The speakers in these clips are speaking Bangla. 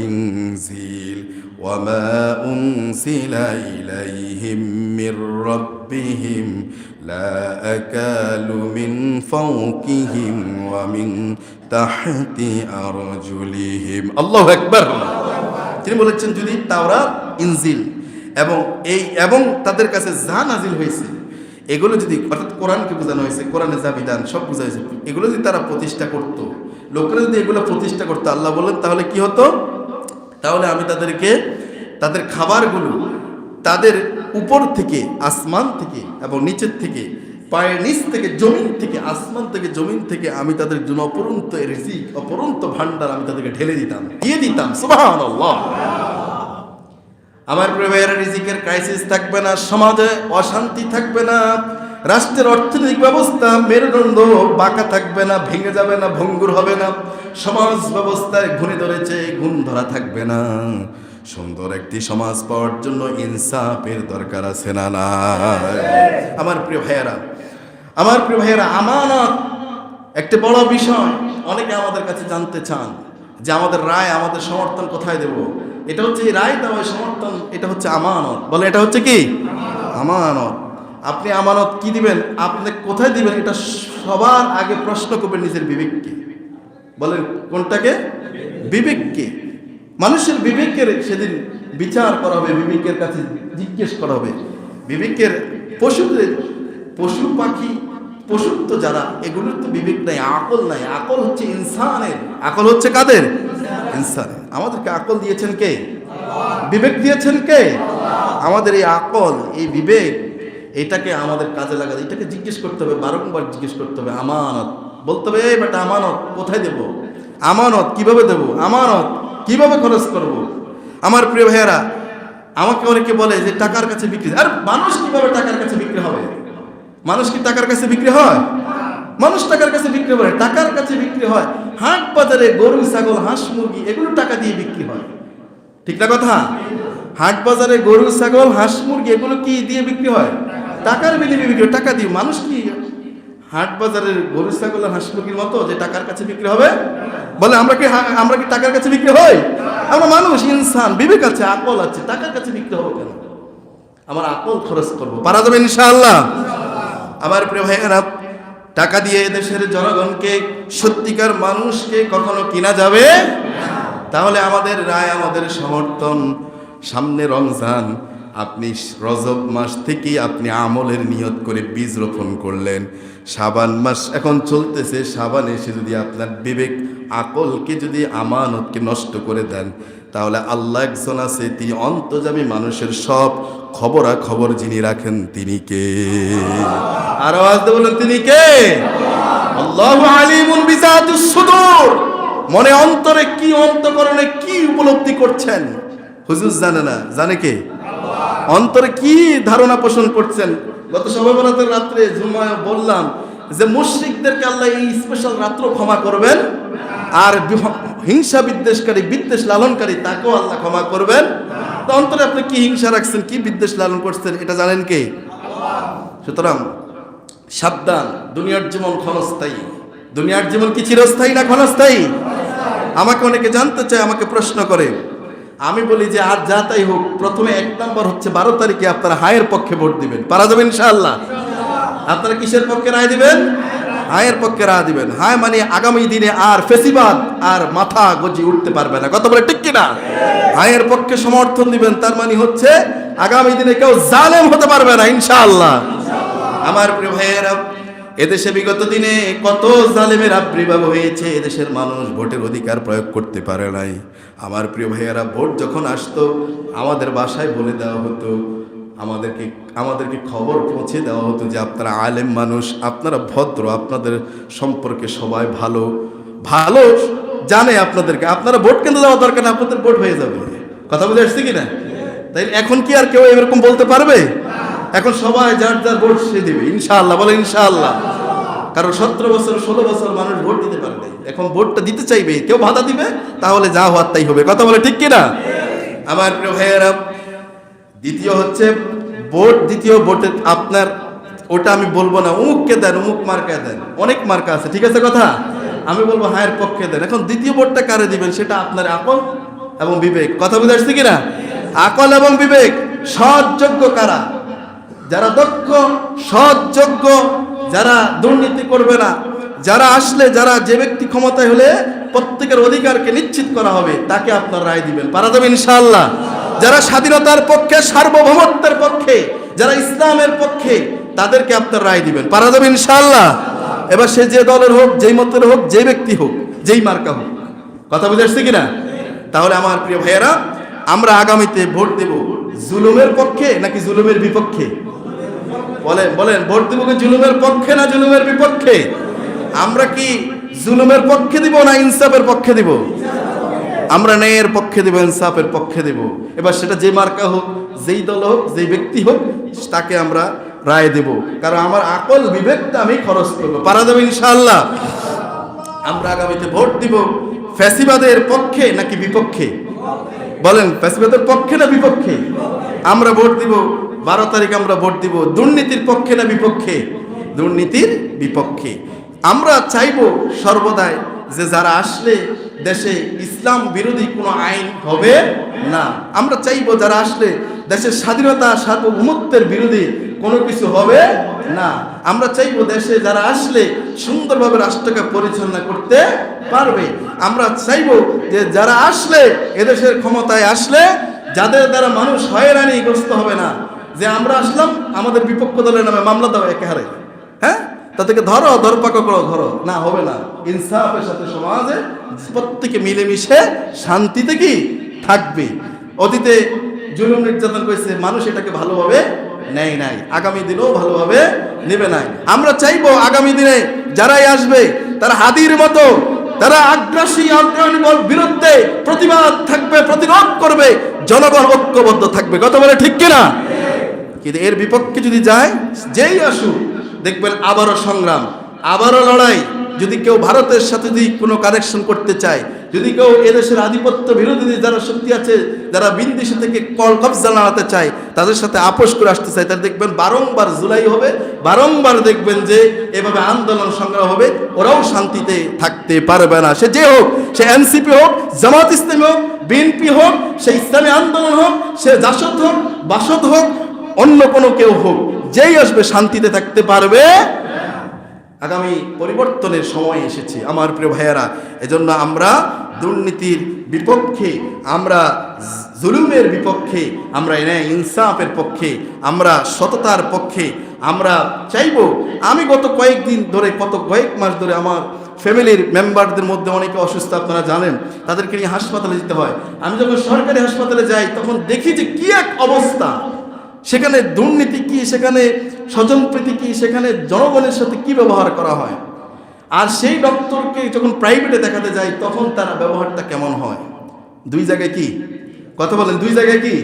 والإنزيل وما أنزل إليهم من ربهم لا أكال من فوقهم ومن تحت أرجلهم الله أكبر তিনি বলেছেন যদি তাওরাত ইনজিল এবং এই এবং তাদের কাছে যা নাজিল হয়েছে এগুলো যদি অর্থাৎ কোরআনকে বোঝানো হয়েছে কোরআনে যা বিধান সব বোঝা হয়েছে এগুলো যদি তারা প্রতিষ্ঠা করত লোকেরা যদি এগুলো প্রতিষ্ঠা করতো আল্লাহ বলেন তাহলে কি হতো তাহলে আমি তাদেরকে, তাদের খাবারগুলো তাদের উপর থেকে, আসমান থেকে এবং নিচের থেকে, পায়ের নিচ থেকে, জমিন থেকে, আসমান থেকে, জমিন থেকে আমি তাদের জন্য অপরন্ত রিজিক, অপরন্ত ভান্ডার আমি তাদেরকে ঢেলে দিতাম, দিয়ে দিতাম আমার প্রেমের রিজিকের ক্রাইসিস থাকবে না, সমাজে অশান্তি থাকবে না রাষ্ট্রের অর্থনৈতিক ব্যবস্থা মেরুদণ্ড বাঁকা থাকবে না, ভেঙে যাবে না, ভঙ্গুর হবে না। সমাজ ব্যবস্থায় ঘুরে ধরেছে গুণ ধরা থাকবে না। সুন্দর একটি সমাজ পাওয়ার জন্য ইনসাফের দরকার আছে না না। আমার প্রিয় ভাইয়েরা, আমার প্রিয় ভাইয়েরা, আমানত একটি বড় বিষয়। অনেকে আমাদের কাছে জানতে চান যে আমাদের রায়, আমাদের সমর্থন কোথায় দেব? এটা হচ্ছে এই রায় দেওয়া সমর্থন, এটা হচ্ছে আমানত। বলে এটা হচ্ছে কি? আমানত। আপনি আমানত কি দিবেন? আপনি কোথায় দিবেন? এটা সবার আগে প্রশ্ন করবেন নিজের বিবেককে। বলেন, কোনটাকে? বিবেককে। মানুষের বিবেকের সেদিন বিচার করা হবে, বিবেকের কাছে জিজ্ঞেস করা হবে। বিবেকের পশুদের, পশু পাখি পশুত্ব যারা, এগুলোর তো বিবেক নাই, আকল নাই। আকল হচ্ছে ইনসানের। আকল হচ্ছে কাদের? ইনসানের। আমাদেরকে আকল দিয়েছেন কে? বিবেক দিয়েছেন কে? আমাদের এই আকল, এই বিবেক এটাকে আমাদের কাজে লাগাতে এটাকে জিজ্ঞেস করতে হবে, বারংবার জিজ্ঞেস করতে হবে, আমানত। বলতে হবে, এই বেটা, আমানত কোথায় দেব? আমানত কীভাবে দেব? আমানত কীভাবে খরচ করব? আমার প্রিয় ভাইয়েরা, আমাকে অনেকে বলে যে, টাকার কাছে বিক্রি আর, মানুষ কীভাবে টাকার কাছে বিক্রি হবে? মানুষ কি টাকার কাছে বিক্রি হয়? মানুষ টাকার কাছে বিক্রি করে টাকার কাছে বিক্রি হয়। হাট বাজারে গরু, ছাগল, হাঁস, মুরগি, এগুলো টাকা দিয়ে বিক্রি হয়। ঠিক না কথা? হাট বাজারে গরু, ছাগল, হাঁস, মুরগি, এগুলো কি দিয়ে বিক্রি হয়? টাকার বিনিময়ে বিক্রি টাকা দিয়ে মানুষ কি হাট বাজারের গরু, ছাগল হাঁস মুরগির মতো যে টাকার কাছে বিক্রি হবে? বলে, আমরা কি আমরা কি টাকার কাছে বিক্রি হই? আমরা মানুষ, ইনসান, বিবেক আছে, আকল আছে, টাকার কাছে বিক্রি হব কেন? আমার আকল খরচ করব। পারা যাবে ইনশাআল্লাহ। আমার প্রিয় ভাইয়েরা, টাকা দিয়ে দেশের জনগণকে, সত্যিকার মানুষকে কখনো কিনা যাবে? তাহলে আমাদের রায়, আমাদের সমর্থন, সামনে রমজান। আপনি রজব মাস থেকেই আপনি আমলের নিয়ত করে বীজ রোপণ করলেন। সাবান মাস এখন চলতেছে, সাবান এসে যদি আপনার বিবেক আকলকে যদি আমানতকে নষ্ট করে দেন, তাহলে আল্লাহ একজন আছে, তিনি অন্তজামী মানুষের সব খবরা খবর যিনি রাখেন তিনি কে? আর বলেন, তিনি কে? মনে অন্তরে কি অন্তকরণে কি উপলব্ধি করছেন? হুজুর জানে না, জানে কে? অন্তরে কি ধারণা পোষণ করছেন? গত সবাই বরাতের রাত্রে জুমায় বললাম যে মুশরিকদেরকে আল্লাহ এই স্পেশাল রাত্র ক্ষমা করবেন, আর হিংসা বিদ্বেষকারী, বিদ্বেষ লালনকারী তাকেও আল্লাহ ক্ষমা করবেন। তো অন্তরে আপনি কি হিংসা রাখছেন, কি বিদ্বেষ লালন করছেন, এটা জানেন কে? সুতরাং সাবধান, দুনিয়ার জীবন ক্ষণস্থায়ী। দুনিয়ার জীবন কি চিরস্থায়ী না ক্ষণস্থায়ী? আমাকে অনেকে জানতে চায়, আমাকে প্রশ্ন করে। আমি বলি যে আর যা তাই হোক, প্রথমে এক নম্বর হচ্ছে বারো তারিখে আপনারা হায়ের পক্ষে ভোট দিবেন। পারা যাবেন ইনশাআল্লাহ। আপনারা কিসের পক্ষে রায় দিবেন? হায়ের পক্ষে রায় দিবেন। হায় মানে আগামী দিনে আর ফেসিবাদ আর মাথা গজি উঠতে পারবে না। কত বলে ঠিক কিনা হায়ের পক্ষে সমর্থন দিবেন, তার মানে হচ্ছে আগামী দিনে কেউ জালেম হতে পারবে না, ইনশাআল্লাহ। আমার প্রিয় ভাইয়েরা এদেশে বিগত দিনে কত জালেমের আবির্ভাব হয়েছে, এদেশের মানুষ ভোটের অধিকার প্রয়োগ করতে পারে নাই। আমার প্রিয় ভাইয়েরা, ভোট যখন আসতো, আমাদের বাসায় বলে দেওয়া হতো, আমাদেরকে আমাদেরকে খবর পৌঁছে দেওয়া হতো যে আপনারা আলেম মানুষ, আপনারা ভদ্র, আপনাদের সম্পর্কে সবাই ভালো। ভালো জানে আপনাদেরকে। আপনারা ভোট কেন্দ্র দেওয়া দরকার না, আপনাদের ভোট হয়ে যাবে। কথা বুঝে আসছে কিনা? তাই এখন কি আর কেউ এরকম বলতে পারবে? এখন সবাই যার যার ভোট সে দেবে, ইনশাআল্লাহ, বলে ইনশাআল্লাহ। কারণ সতেরো বছর, ষোলো বছর মানুষ ভোট দিতে পারে নাই। এখন ভোটটা দিতে চাইবে, কেউ বাধা দিবে, তাহলে যা হওয়ার তাই হবে। কথা বলে ঠিক কিনা? আমার প্রিয় ভাইয়েরা, দ্বিতীয় হচ্ছে, ভোট দ্বিতীয় ভোটে আপনার, ওটা আমি বলব না, উমুককে দেন, উমুক মার্কা দেন। অনেক মার্কা আছে, ঠিক আছে কথা? আমি বলব হায়ের পক্ষে দেন। এখন দ্বিতীয় ভোটটা কারে দিবেন? সেটা আপনার আপন এবং বিবেক। কথা বুঝে আসছে কিনা? আকল এবং বিবেক সৎযোগ্য কারা? যারা দক্ষ সৎযোগ্য যারা দুর্নীতি করবে না, যারা আসলে, যারা যে ব্যক্তি ক্ষমতায় হলে প্রত্যেকের অধিকারকে নিশ্চিত করা হবে, তাকে আপনার রায় দিবেন। পারা যাবে ইনশাআল্লাহ। যারা স্বাধীনতার পক্ষে, সার্বভৌমত্বের পক্ষে, যারা ইসলামের পক্ষে, তাদেরকে আপনার রায় দিবেন। পারা যাবে ইনশাআল্লাহ। এবার সে যে দলের হোক, যেই মতের হোক যে ব্যক্তি হোক, যেই মার্কা হোক। কথা বুঝে আসছে কিনা? তাহলে আমার প্রিয় ভাইয়েরা, আমরা আগামীতে ভোট দেব। জুলুমের পক্ষে নাকি জুলুমের বিপক্ষে? বলেন বলেন, ভোট দেব কি জুলুমের পক্ষে না জুলুমের বিপক্ষে? আমরা কি জুলুমের পক্ষে দিব না ইনসাফের পক্ষে দিব? আমরা ন্যায়ের পক্ষে দিব, ইনসাফের পক্ষে দিব। এবার সেটা যে মার্কা হোক, যেই দল হোক, যেই ব্যক্তি হোক, তাকে আমরা রায় দেব। কারণ আমার আকল বিবেকটা আমি খরচ করব। পারা দেবে ইনশাআল্লাহ। আমরা আগামীতে ভোট দিব ফ্যাসিবাদের পক্ষে নাকি বিপক্ষে? বলেন, ফ্যাসিবাদের পক্ষে না বিপক্ষে? আমরা ভোট দিব বারো তারিখ আমরা ভোট দিব দুর্নীতির পক্ষে না বিপক্ষে? দুর্নীতির বিপক্ষে। আমরা চাইব সর্বদাই যে যারা আসলে দেশে ইসলাম বিরোধী কোনো আইন হবে না। আমরা চাইব যারা আসলে দেশের স্বাধীনতা, সার্বভৌমত্বের বিরোধী কোনো কিছু হবে না। আমরা চাইব দেশে যারা আসলে সুন্দরভাবে রাষ্ট্রকে পরিচালনা করতে পারবে। আমরা চাইব যে যারা আসলে এদেশের ক্ষমতায় আসলে যাদের দ্বারা মানুষ হয়রানিগ্রস্ত হবে না, যে আমরা আসলাম, আমাদের বিপক্ষ দলের নামে মামলা দেওয়া একে হারে। হ্যাঁ? তাদেরকে ধরো ধরপাক করো ধরো না, হবে না। ইনসাফের সাথে সমাজে প্রত্যেকে মিলেমিশে শান্তিতে কি? থাকবে। অতীতে জুলুম নির্যাতন করেছে, মানুষ এটাকে ভালোভাবে নেয় নাই। আগামী দিনেও ভালোভাবে নেবে নাই। আমরা চাইব আগামী দিনে যারাই আসবে, তারা হাদির মতো তারা আগ্রাসী আগ্রহীর বিরুদ্ধে প্রতিবাদ থাকবে, প্রতিরোধ করবে জনগণ ঐক্যবদ্ধ থাকবে। কত বলে ঠিক কিনা? কিন্তু এর বিপক্ষে যদি যায়, যেই আসুক, দেখবেন আবারও সংগ্রাম, আবারও লড়াই। যদি কেউ ভারতের সাথে যদি কোনো কানেকশন করতে চায়, যদি কেউ এদেশের আধিপত্য বিরোধী যারা শক্তি আছে, যারা বিন্দিশে থেকে কল কবজা নাড়াতে চায়, তাদের সাথে আপোষ করে আসতে চায়, তারা দেখবেন বারংবার জুলাই হবে, বারংবার দেখবেন যে এভাবে আন্দোলন সংগ্রাম হবে, ওরাও শান্তিতে থাকতে পারবে না। সে যে হোক, সে এনসিপি হোক, জামাত ইসলামী হোক, বিএনপি হোক, সে ইসলামী আন্দোলন হোক, সে জাসদ হোক, বাসদ হোক, অন্য কোনো কেউ হোক, যেই আসবে শান্তিতে থাকতে পারবে আগামী পরিবর্তনের সময় এসেছে, আমার প্রিয় ভাইয়েরা। এজন্য আমরা দুর্নীতির বিপক্ষে, আমরা জুলুমের বিপক্ষে, আমরা এনে ইনসাফের পক্ষে, আমরা সততার পক্ষে, আমরা চাইব, আমি গত কয়েকদিন ধরে, কত কয়েক মাস ধরে আমার ফ্যামিলির মেম্বারদের মধ্যে অনেকে অসুস্থ, আপনারা জানেন, তাদেরকে নিয়ে হাসপাতালে যেতে হয়। আমি যখন সরকারি হাসপাতালে যাই, তখন দেখি যে কি এক অবস্থা। সেখানে দুর্নীতি কি, সেখানে স্বজনপ্রীতি কি সেখানে জনগণের সাথে কি ব্যবহার করা হয়? আর সেই ডক্টরকে যখন প্রাইভেটে দেখাতে যাই, তখন তার ব্যবহারটা কেমন হয়? দুই জায়গায় কি? কথা বলেন, দুই জায়গায় কি?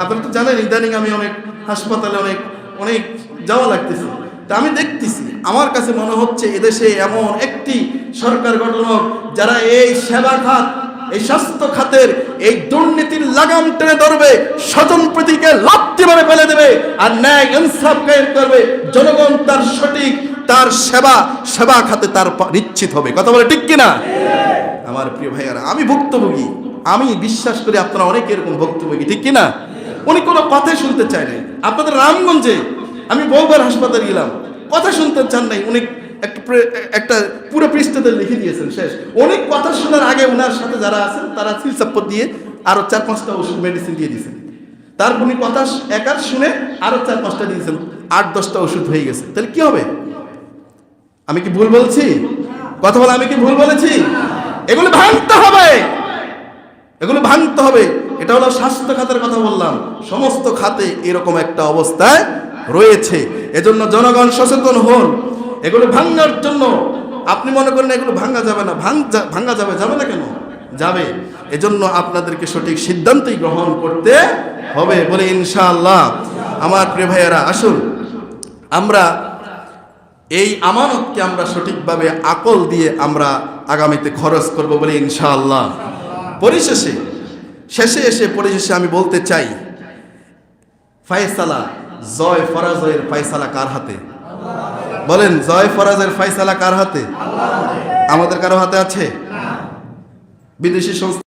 আপনারা তো জানেন, ইদানিং আমি অনেক হাসপাতালে অনেক অনেক যাওয়া লাগতেছে। তা আমি দেখতেছি, আমার কাছে মনে হচ্ছে এদেশে এমন একটি সরকার গঠন হোক যারা এই সেবা খাত এই স্বাস্থ্য খাতের এই দুর্নীতির লাগাম টেনে ধরবে, স্বজন প্রতীকে লাপ্তি মেরে ফেলে দেবে আর ন্যায় ইনসাফ কায়েম করবে। জনগণ তার সঠিক, তার সেবা সেবা খাতে তার নিশ্চিত হবে। কথা বলে ঠিক কিনা? আমার প্রিয় ভাইয়ারা, আমি ভুক্তভোগী। আমি বিশ্বাস করি আপনারা অনেক এরকম ভুক্তভোগী। ঠিক কিনা? উনি কোনো কথাই শুনতে চায় না আপনাদের রামগঞ্জে আমি বহুবার হাসপাতালে গেলাম। কথা শুনতে চান নাই। উনি একটা একটা পুরো পৃষ্ঠতে লিখে দিয়েছেন, শেষ। অনেক কথা শোনার আগে ওনার সাথে যারা আছেন, তারা সিলসাপ্পর দিয়ে আরও চার, পাঁচটা ওষুধ মেডিসিন দিয়ে দিয়েছেন। তারপর উনি কথা একার শুনে আরও চার, পাঁচটা দিয়েছেন। আট, দশটা ওষুধ হয়ে গেছে। তাহলে কি হবে? আমি কি ভুল বলছি? কথা বলে, আমি কি ভুল বলেছি? এগুলো ভাঙতে হবে! এগুলো ভাঙতে হবে। এটা হলো স্বাস্থ্য খাতের কথা বললাম। সমস্ত খাতে এরকম একটা অবস্থায় রয়েছে। এজন্য জনগণ সচেতন হন। এগুলো ভাঙার জন্য। আপনি মনে করেন এগুলো ভাঙা যাবে না। ভাঙ যা- ভাঙা যাবে যাবে না কেন? যাবে। এজন্য আপনাদেরকে সঠিক সিদ্ধান্তই গ্রহণ করতে হবে বলে ইনশাআল্লাহ। আমার প্রিয় ভাইয়েরা, আসুন। আমরা এই আমানতকে আমরা সঠিকভাবে আকল দিয়ে আমরা আগামীতে খরচ করব বলে ইনশাআল্লাহ। পরিশেষে, শেষে এসে পরিশেষে আমি বলতে চাই, ফায়সালা, জয় ফরাজয়ের ফায়সালা কার হাতে? বলেন জয় ফরাজের ফাইসালা কার হাতে? আমাদের কারও হাতে আছে? বিদেশি সংস্থা